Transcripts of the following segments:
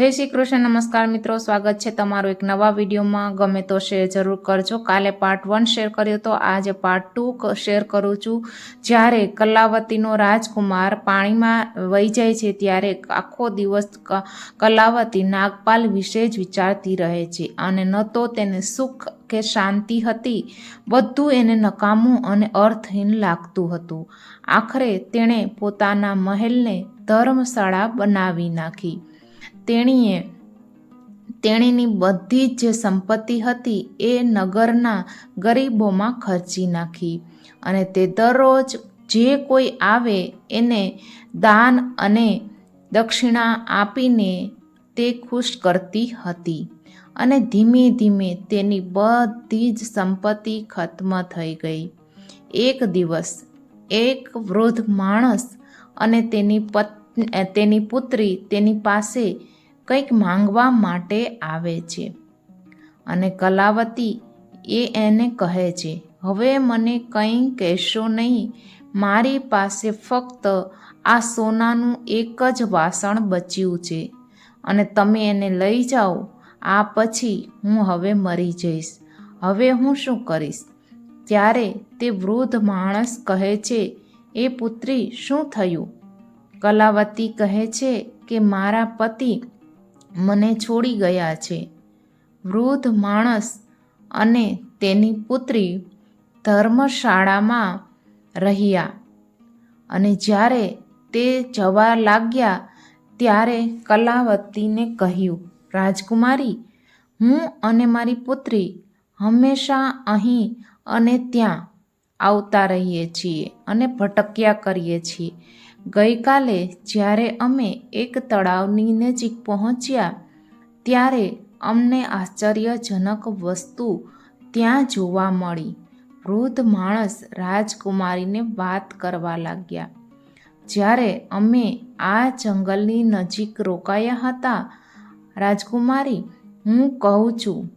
જય શ્રી કૃષ્ણ, નમસ્કાર મિત્રો. સ્વાગત છે તમારું એક નવા વિડીયોમાં. ગમે તો શેર જરૂર કરજો. કાલે પાર્ટ વન શેર કર્યો તો આજે પાર્ટ ટુ શેર કરું છું. જ્યારે કલાવતીનો રાજકુમાર પાણીમાં વહી જાય છે, ત્યારે આખો દિવસ કલાવતી નાગપાલ વિશે જ વિચારતી રહે છે. અને ન તો તેને સુખ કે શાંતિ હતી. બધું એને નકામું અને અર્થહીન લાગતું હતું. આખરે તેણે પોતાના મહેલને ધર્મશાળા બનાવી નાખી. તેણીએ તેણીની બધી જ જે સંપત્તિ હતી એ નગરના ગરીબોમાં ખર્ચી નાખી અને તે દરરોજ જે કોઈ આવે એને દાન અને દક્ષિણા આપીને તે ખુશ કરતી હતી અને ધીમે ધીમે તેની બધી જ સંપત્તિ ખત્મ થઈ ગઈ. એક દિવસ એક વૃદ્ધ માણસ અને તેની પત્ની, તેની પુત્રી તેની પાસે કંઈક માંગવા માટે આવે છે. અને કલાવતી એ એને કહે છે, હવે મને કંઈ કહેશો નહીં. મારી પાસે ફક્ત આ સોનાનું એક જ વાસણ બચ્યું છે. અને તમે એને લઈ જાઓ. આ પછી હું હવે મરી જઈશ. હવે હું શું કરીશ? ત્યારે તે વૃદ્ધ માણસ કહે છે, એ પુત્રી, શું થયું? કલાવતી કહે છે કે, મારા પતિ મને છોડી ગયા છે. વૃદ્ધ માણસ અને તેની પુત્રી ધર્મશાળામાં રહ્યા અને જ્યારે તે જવા લાગ્યા ત્યારે કલાવતીને કહ્યું, રાજકુમારી, હું અને મારી પુત્રી હંમેશા અહીં અને ત્યાં આવતા રહીએ છીએ અને ભટક્યા કરીએ છીએ. ગઈકાલે જ્યારે અમે એક તળાવની નજીક પહોંચ્યા, ત્યારે અમને આશ્ચર્યજનક વસ્તુ ત્યાં જોવા મળી. વૃદ્ધ માણસ રાજકુમારીને વાત કરવા લાગ્યા. જ્યારે અમે આ જંગલની નજીક રોકાયા હતા, રાજકુમારી, હું કહું છું,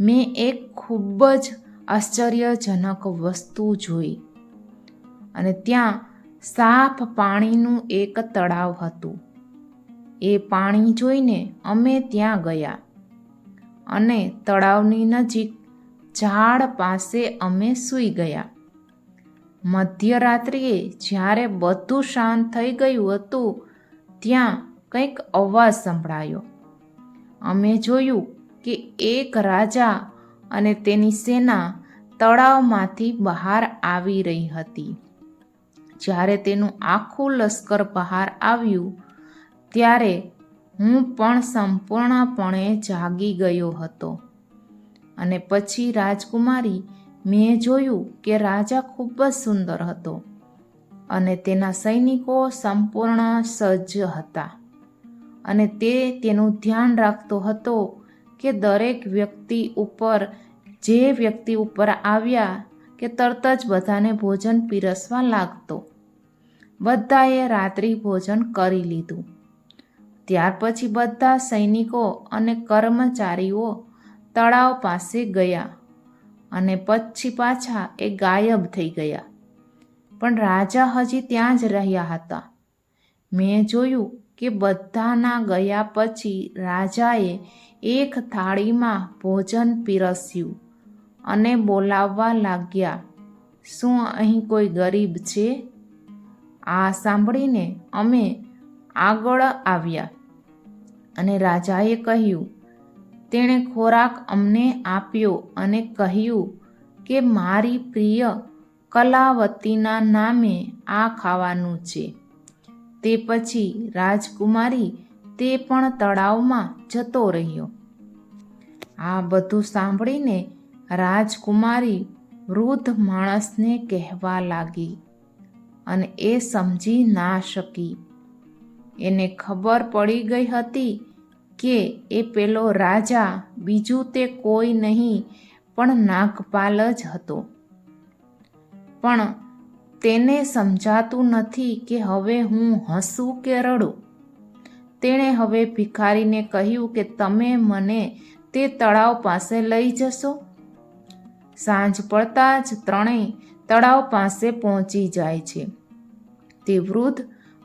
મેં એક ખૂબ જ આશ્ચર્યજનક વસ્તુ જોઈ. અને ત્યાં સાફ પાણીનું એક તળાવ હતું. એ પાણી જોઈને અમે ત્યાં ગયા અને તળાવની નજીક ઝાડ પાસે અમે સૂઈ ગયા. મધ્યરાત્રિએ જ્યારે બધું શાંત થઈ ગયું હતું, ત્યાં કંઈક અવાજ સંભળાયો. અમે જોયું કે એક રાજા અને તેની સેના તળાવમાંથી બહાર આવી રહી હતી. જ્યારે તેનું આખું લશ્કર બહાર આવ્યું, ત્યારે હું પણ સંપૂર્ણપણે જાગી ગયો હતો. અને પછી રાજકુમારી મેં જોયું કે રાજા ખૂબ જ સુંદર હતો અને તેના સૈનિકો સંપૂર્ણ સજ્જ હતા. અને તે તેનું ધ્યાન રાખતો હતો કે દરેક વ્યક્તિ ઉપર, જે વ્યક્તિ ઉપર આવ્યા, કે તરત જ બધાને ભોજન પીરસવા લાગતો. બધાએ રાત્રિ ભોજન કરી લીધું. ત્યાર પછી બધા સૈનિકો અને કર્મચારીઓ તળાવ પાસે ગયા અને પછી પાછા એ ગાયબ થઈ ગયા. પણ રાજા હજી ત્યાં જ રહ્યા હતા. મેં જોયું કે બધાના ગયા પછી રાજાએ એક થાળીમાં ભોજન પીરસ્યું અને બોલાવવા લાગ્યા, શું અહીં કોઈ ગરીબ છે? આ સાંભળીને અમે આગળ આવ્યા અને રાજાએ કહ્યું, તેણે ખોરાક અમને આપ્યો અને કહ્યું કે મારી પ્રિય કલાવતીના નામે આ ખાવાનું છે. તે પછી રાજકુમારી તે પણ તળાવમાં જતો રહ્યો. આ બધું સાંભળીને રાજકુમારી વૃદ્ધ માણસને કહેવા લાગી. અને એ સમજી ના શકી. એને ખબર પડી ગઈ હતી કે એ પેલો રાજા બીજું તે કોઈ નહીં, પણ નાગપાલ જ હતો. પણ તેને સમજાતું નથી કે હવે હું હસું કે રડું. તેણે હવે ભિખારીને કહ્યું કે તમે મને તે તળાવ પાસે લઈ જશો. સાંજ પડતા જ ત્રણેય તળાવ પાસે પહોંચી જાય છે. તે વૃદ્ધ,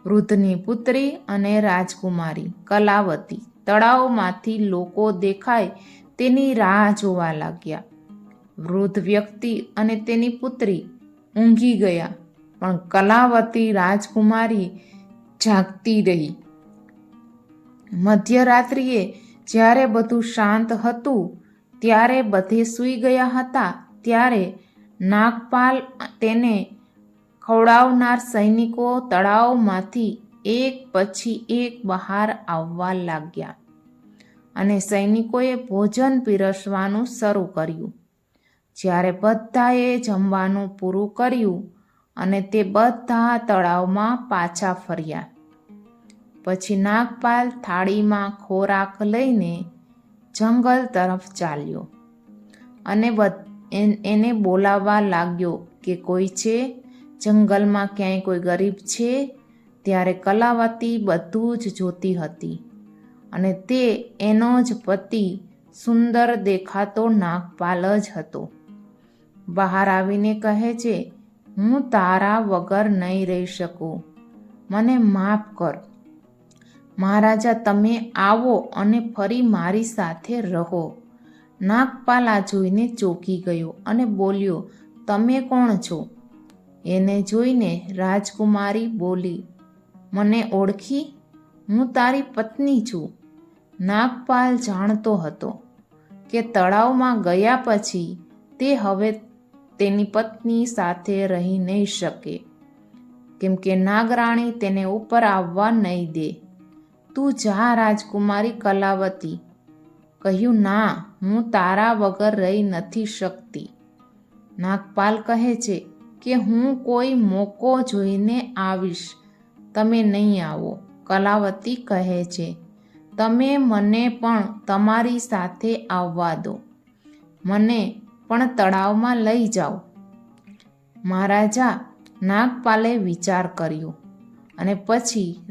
વૃદ્ધની પુત્રી અને રાજકુમારી, કલાવતી, તળાવમાંથી લોકો દેખાય તેની રાહ જોવા લાગ્યા. વૃદ્ધ વ્યક્તિ અને તેની પુત્રી ઊંઘી ગયા, પણ કલાવતી રાજકુમારી જાગતી રહી. મધ્યરાત્રિએ જ્યારે બધું શાંત હતું, ત્યારે બધે સૂઈ ગયા હતા, ત્યારે નાગપાલ તેને ખવડાવનાર સૈનિકો તળાવમાંથી એક પછી એક બહાર આવવા લાગ્યા અને સૈનિકોએ ભોજન પીરસવાનું શરૂ કર્યું. જ્યારે બધાએ જમવાનું પૂરું કર્યું અને તે બધા તળાવમાં પાછા ફર્યા. પછી નાગપાલ થાળીમાં ખોરાક લઈને જંગલ તરફ ચાલ્યો અને એને બોલાવવા લાગ્યો કે કોઈ છે? જંગલમાં ક્યાંય કોઈ ગરીબ છે? ત્યારે કલાવતી બધું જ જોતી હતી. અને તે એનો જ પતિ સુંદર દેખાતો નાગપાલ જ હતો. બહાર આવીને કહે છે, હું તારા વગર નહીં રહી શકું. મને માફ કર. મહારાજા, તમે આવો અને ફરી મારી સાથે રહો. નાગપાલ જોઈને ચોંકી ગયો અને બોલ્યો, તમે કોણ છો? એને જોઈને રાજકુમારી બોલી, મને ઓળખી? હું તારી પત્ની છું. નાગપાલ જાણતો હતો કે તળાવમાં ગયા પછી તે હવે તેની પત્ની સાથે રહી નહીં શકે, કેમ કે નાગરાણી તેને ઉપર આવવા નહીં દે. તું જા રાજકુમારી કલાવતી કહ્યું, ના, હું તારા વગર રહી નથી શકતી. નાગપાલ કહે છે કે, હું કોઈ મોકો જોઈને આવીશ. તમે નહીં આવો. કલાવતી કહે છે, તમે મને પણ તમારી સાથે આવવા દો. મને પણ તળાવમાં લઈ જાઓ. મહારાજા નાગપાલે વિચાર કર્યો અને પછી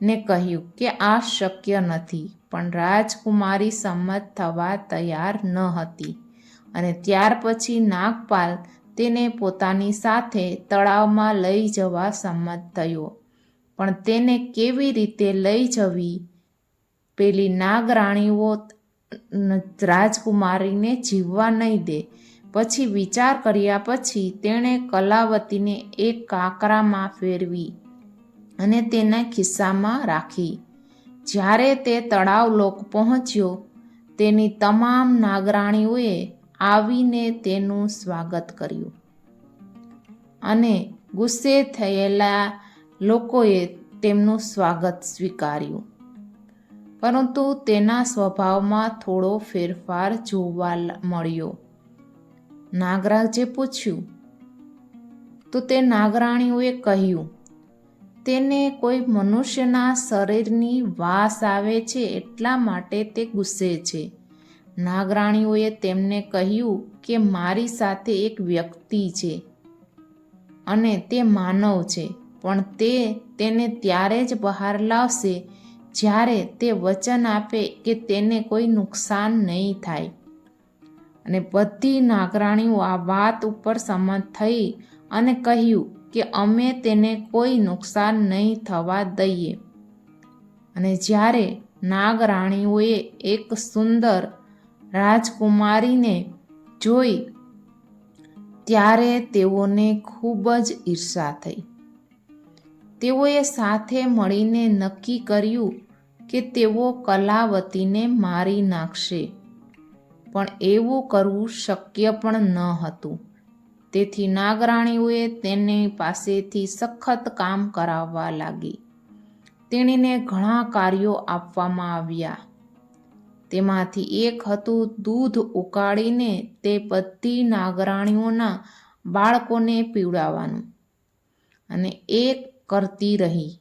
રાજકુમારીને કહ્યું કે આ શક્ય નથી, પણ રાજકુમારી સંમત થવા તૈયાર ન હતી અને ત્યાર પછી નાગપાલ તેને પોતાની સાથે તળાવમાં લઈ જવા સંમત થયો. પણ તેને કેવી રીતે લઈ જવી? પેલી નાગરાણીઓ રાજકુમારીને જીવવા નહીં દે. પછી વિચાર કર્યા પછી તેણે કલાવતીને એક કાંકરામાં ફેરવી અને તેના ખિસ્સામાં રાખી. જ્યારે તે તળાવ લોક પહોંચ્યો, તેની તમામ નાગરાણીઓએ આવીને તેનું સ્વાગત કર્યું. અને ગુસ્સે થયેલા લોકોએ તેમનું સ્વાગત સ્વીકાર્યું. પરંતુ તેના સ્વભાવમાં થોડો ફેરફાર જોવા મળ્યો. નાગરાજે પૂછ્યું, તો તે નાગરાણીઓએ કહ્યું તેને કોઈ મનુષ્યના શરીરની વાસ આવે છે એટલા માટે તે ગુસ્સે છે. નાગરાણીઓએ તેમને કહ્યું કે મારી સાથે એક વ્યક્તિ છે અને તે માનવ છે, પણ તે તેને ત્યારે જ બહાર લાવશે જ્યારે તે વચન આપે કે તેને કોઈ નુકસાન નહીં થાય. અને બધી નાગરાણીઓ આ વાત ઉપર સંમત થઈ અને કહ્યું કે અમે તેને કોઈ નુકસાન નહીં થવા દઈએ. અને જ્યારે નાગરાણીઓએ એક સુંદર રાજકુમારીને જોઈ, ત્યારે તેઓને ખૂબ જ ઈર્ષા થઈ. તેઓએ સાથે મળીને નક્કી કર્યું કે તેઓ કલાવતીને મારી નાખશે, પણ એવું કરવું શક્ય પણ ન હતું. તેથી નાગરાણીઓએ તેની પાસેથી સખત કામ કરાવવા લાગી. તેણીને ઘણા કાર્યો આપવામાં આવ્યા. તેમાંથી એક હતું દૂધ ઉકાળીને તે બધી નાગરાણીઓના બાળકોને પીવડાવવાનું. અને એક કરતી રહી.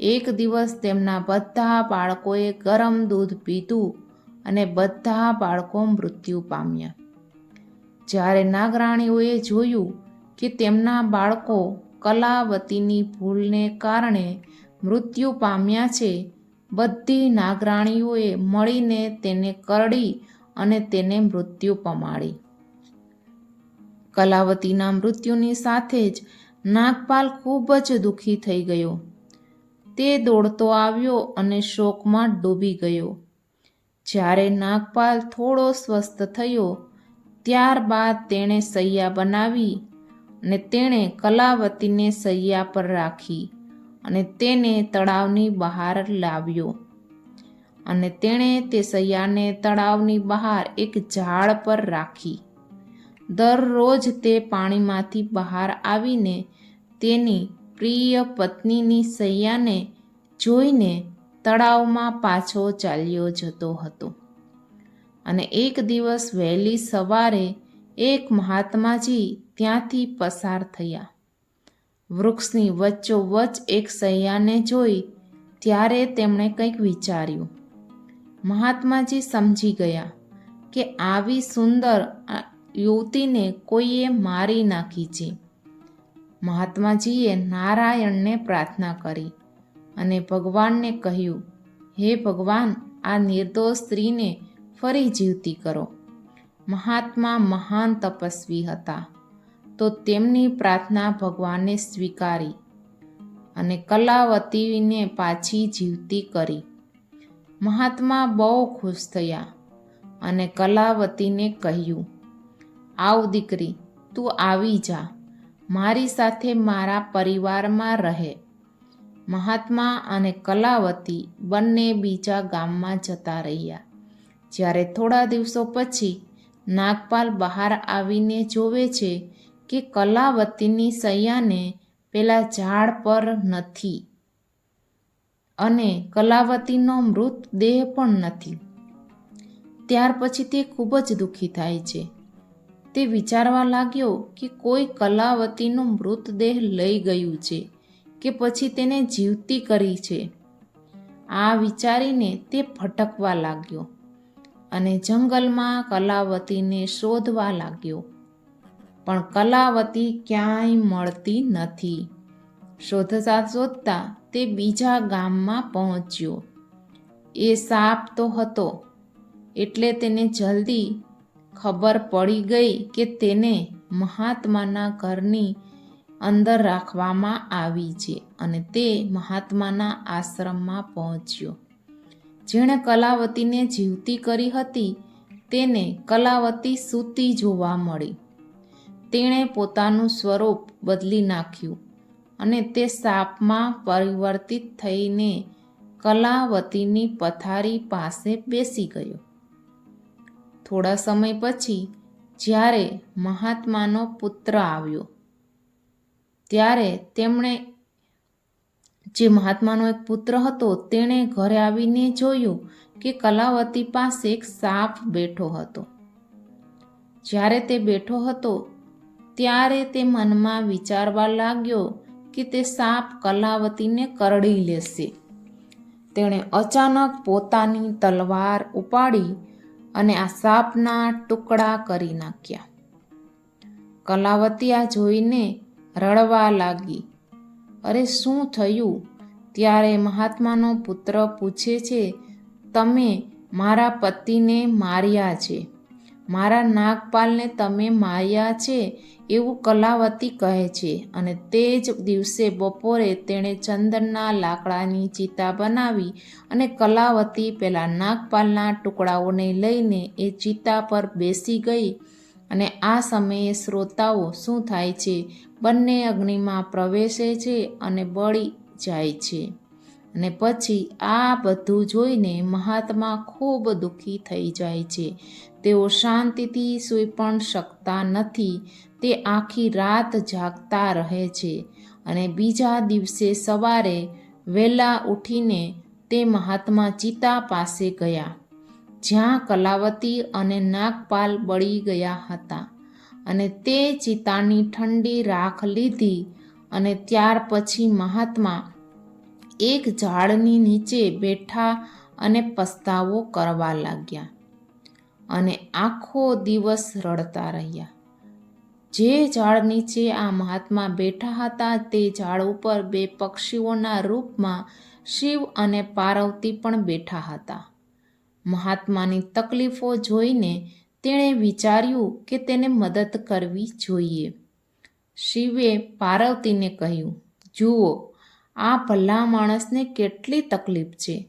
એક દિવસ તેમના બધા બાળકોએ ગરમ દૂધ પીધું અને બધા બાળકો મૃત્યુ પામ્યા. જ્યારે નાગરાણીઓએ જોયું કે તેમના બાળકો કલાવતીની ભૂલને કારણે મૃત્યુ પામ્યા છે, બધી નાગરાણીઓએ મળીને તેને કરડી અને તેને મૃત્યુ પમાડી. કલાવતીના મૃત્યુની સાથે જ નાગપાલ ખૂબ જ દુઃખી થઈ ગયો. તે દોડતો આવ્યો અને શોકમાં ડૂબી ગયો. જ્યારે નાગપાલ થોડો સ્વસ્થ થયો ત્યારબાદ તેણે સૈયા બનાવી અને તેણે કલાવતીને સૈયા પર રાખી અને તેને તળાવની બહાર લાવ્યો. અને તેણે તે સૈયાને તળાવની બહાર એક ઝાડ પર રાખી. દરરોજ તે પાણીમાંથી બહાર આવીને તેની પ્રિય પત્નીની સૈયાને જોઈને તળાવમાં પાછો ચાલ્યો જતો હતો. અને એક દિવસ વહેલી સવારે એક મહાત્માજી ત્યાંથી પસાર થયા. વૃક્ષની વચ્ચોવચ્ચ એક સૈયાને જોઈ ત્યારે તેમણે કંઈક વિચાર્યું. મહાત્માજી સમજી ગયા કે આવી સુંદર યુવતીને કોઈએ મારી નાખી છે. મહાત્માજીએ નારાયણને પ્રાર્થના કરી અને ભગવાનને કહ્યું, હે ભગવાન, આ નિર્દોષ સ્ત્રીને ફરી જીવતી કરો. મહાત્મા મહાન તપસ્વી હતા. તો તેમની પ્રાર્થના ભગવાને સ્વીકારી અને કલાવતીને પાછી જીવતી કરી. મહાત્મા બહુ ખુશ થયા અને કલાવતીને કહ્યું, આવ દીકરી, તું આવી જા. મારી સાથે મારા પરિવારમાં રહે. મહાત્મા અને કલાવતી બંને બીજા ગામમાં જતા રહ્યા. જ્યારે થોડા દિવસો પછી નાગપાલ બહાર આવીને જોવે છે કે કલાવતીની સૈયાને પેલા ઝાડ પર નથી અને કલાવતીનો મૃતદેહ પણ નથી. ત્યાર પછી તે ખૂબ જ દુઃખી થાય છે. તે વિચારવા લાગ્યો કે કોઈ કલાવતીનો મૃતદેહ લઈ ગયું છે કે પછી તેને જીવતી કરી છે. આ વિચારીને તે ભટકવા લાગ્યો. અને જંગલમાં કલાવતીને શોધવા લાગ્યો. પણ કલાવતી ક્યાંય મળતી નથી. શોધતા શોધતા તે બીજા ગામમાં પહોંચ્યો. એ સાપ તો હતો, એટલે તેને જલ્દી ખબર પડી ગઈ કે તેને મહાત્માના ઘરની અંદર રાખવામાં આવી છે અને તે મહાત્માના આશ્રમમાં પહોંચ્યો. જેણે કલાવતીને જીવતી કરી હતી, તેને કલાવતી સૂતી જોવા મળી. તેણે પોતાનું સ્વરૂપ બદલી નાખ્યું અને તે સાપમાં પરિવર્તિત થઈને કલાવતીની પથારી પાસે બેસી ગયો. થોડા સમય પછી, જ્યારે મહાત્માનો પુત્ર આવ્યો, ત્યારે તેમણે જે મહાત્માનો એક પુત્ર હતો, તેણે ઘરે આવીને જોયું કે કલાવતી પાસે એક સાપ બેઠો હતો. જ્યારે તે બેઠો હતો, ત્યારે તે મનમાં વિચારવા લાગ્યો કે તે સાપ કલાવતીને કરડી લેશે. તેણે અચાનક પોતાની તલવાર ઉપાડી અને આ સાપના ટુકડા કરી નાખ્યા. કલાવતી આ જોઈને રડવા લાગી. અરે શું થયું? ત્યારે મહાત્માનો પુત્ર પૂછે છે, તમે મારા પતિને માર્યા છે. મારા નાગપાલને તમે માર્યા છે એવું કલાવતી કહે છે. અને તે જ દિવસે બપોરે તેણે ચંદનના લાકડાની ચિતા બનાવી અને કલાવતી પેલા નાગપાલના ટુકડાઓને લઈને એ ચિતા પર બેસી ગઈ. અને આ સમયે શ્રોતાઓ શું થાય છે? બંને અગ્નિમાં પ્રવેશે છે અને બળી જાય છે. અને પછી આ બધું જોઈને મહાત્મા ખૂબ દુઃખી થઈ જાય છે. તેઓ શાંતિથી સૂઈ પણ શકતા નથી. તે આખી રાત જાગતા રહે છે. અને બીજા દિવસે સવારે વહેલા ઉઠીને તે મહાત્મા ચિતા પાસે ગયા. જ્યાં કલાવતી અને નાગપાલ બળી ગયા હતા અને તે ચિતાની ઠંડી રાખ લીધી અને ત્યાર પછી મહાત્મા એક ઝાડની નીચે બેઠા અને પસ્તાવો કરવા લાગ્યા અને આખો દિવસ રડતા રહ્યા. જે ઝાડ નીચે આ મહાત્મા બેઠા હતા તે ઝાડ ઉપર બે પક્ષીઓના રૂપમાં શિવ અને પાર્વતી પણ બેઠા હતા. મહાત્માની તકલીફો જોઈને તેણે વિચાર્યું કે તેને મદદ કરવી જોઈએ. શિવે પાર્વતીને કહ્યું, જુઓ, આ ભલા માણસને કેટલી તકલીફ છે.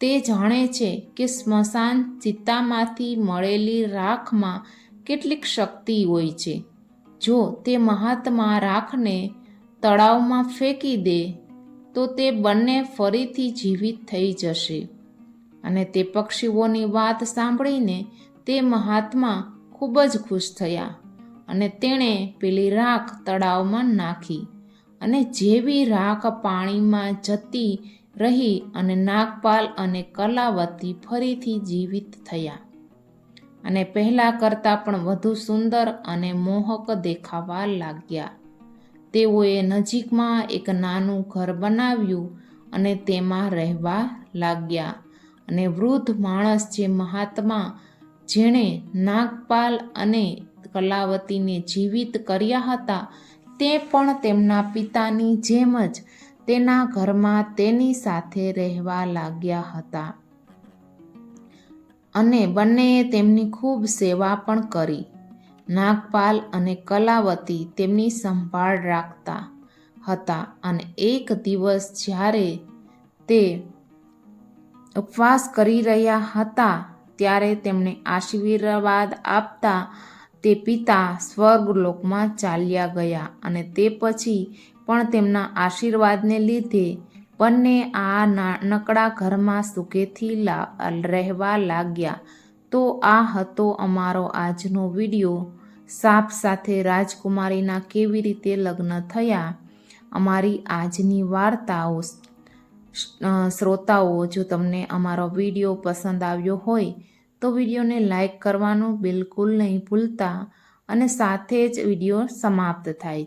તે જાણે છે કે સ્મશાન ચિત્તામાંથી મળેલી રાખમાં કેટલીક શક્તિ હોય છે. જો તે મહાત્મા રાખને તળાવમાં ફેંકી દે, તો તે બંને ફરીથી જીવિત થઈ જશે. અને તે પક્ષીઓની વાત સાંભળીને તે મહાત્મા ખૂબ જ ખુશ થયા અને તેણે પેલી રાખ તળાવમાં નાખી અને જેવી રાખ પાણીમાં જતી રહી અને નાગપાલ અને કલાવતી ફરીથી જીવિત થયા. અને પહેલાં કરતાં પણ વધુ સુંદર અને મોહક દેખાવા લાગ્યા. તેઓએ નજીકમાં એક નાનું ઘર બનાવ્યું અને તેમાં રહેવા લાગ્યા. અને વૃદ્ધ માણસ જે મહાત્મા, જેણે નાગપાલ અને કલાવતીને જીવિત કર્યા હતા, તે પણ તેમના પિતાની જેમ જ તેના ઘરમાં તેની સાથે રહેવા લાગ્યા હતા. અને બંનેએ તેમની ખૂબ સેવા પણ કરી. નાગપાલ અને કલાવતી તેમની સંભાળ રાખતા હતા અને એક દિવસ જ્યારે તે ઉપવાસ કરી રહ્યા હતા ત્યારે તેમણે આશીર્વાદ આપતા તે પિતા સ્વર્ગલોકમાં ચાલ્યા ગયા અને તે પછી પણ તેમના આશીર્વાદને લીધે બંને આ નાનકડા ઘરમાં સુખેથી રહેવા લાગ્યા. તો આ હતો અમારો આજનો વીડિયો. સાપ સાથે રાજકુમારીના કેવી રીતે લગ્ન થયા? અમારી આજની વાર્તાઓ શ્રોતાઓ, જો તમને અમારો વીડિયો પસંદ આવ્યો હોય, તો વિડીયોને લાઈક કરવાનું બિલકુલ નહીં ભૂલતા અને સાથે જ વીડિયો સમાપ્ત થાય.